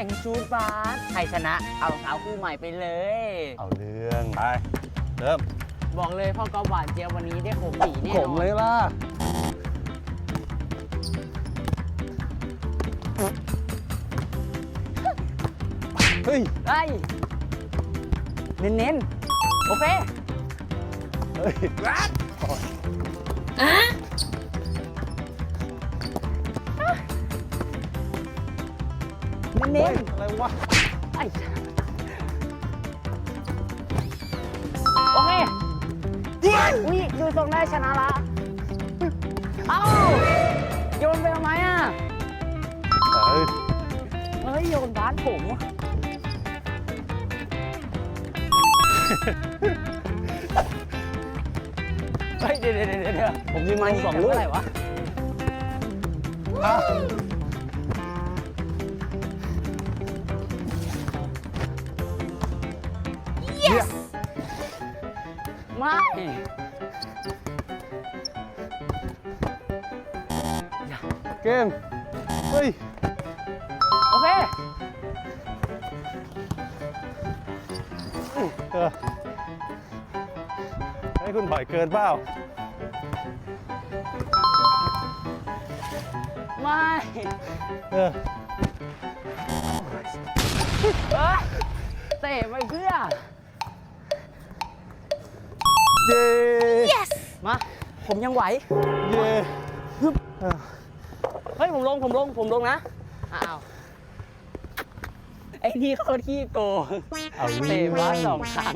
ข่งชูดบาสใครชนะเอารองเท้าคู่ใหม่ไปเลย เอาเรื่องไปเริ่มบอกเลยพ่อกอล์ฟหวานเจี๊ยบวันนี้ได้ผมหนีแน่นผอนมเลยล่ะ เฮ้ย ไอ้ยเน้นๆ โอเค เฮ้ย เน้นอะไรวะๆไอ้โอเคนี่ดูทรงได้ชนะละ เอ้า โยนไปทำไมอะเอ้ยเฮ้ย โยนบาสผมเฮ้ยเดี๋ยวเดี๋ยวเดี๋ยวเดี๋ยวผมยิงมานี่สองแต่ลูกเมื่อไหร่วะ อะไม่เกม เฮ้ย โอเคเออให้คุณถอยเกินเปล่า ไม่ เออเอ้ยเตะไปเพื่อ เย้มา ผมยังไหว เย้เออเฮ้ย ผมลง ผมลง ผมลงนะ อ้าว ไอ้นี่โคตรขี้โกงเอาเตะเรื่องมาสองครั้ง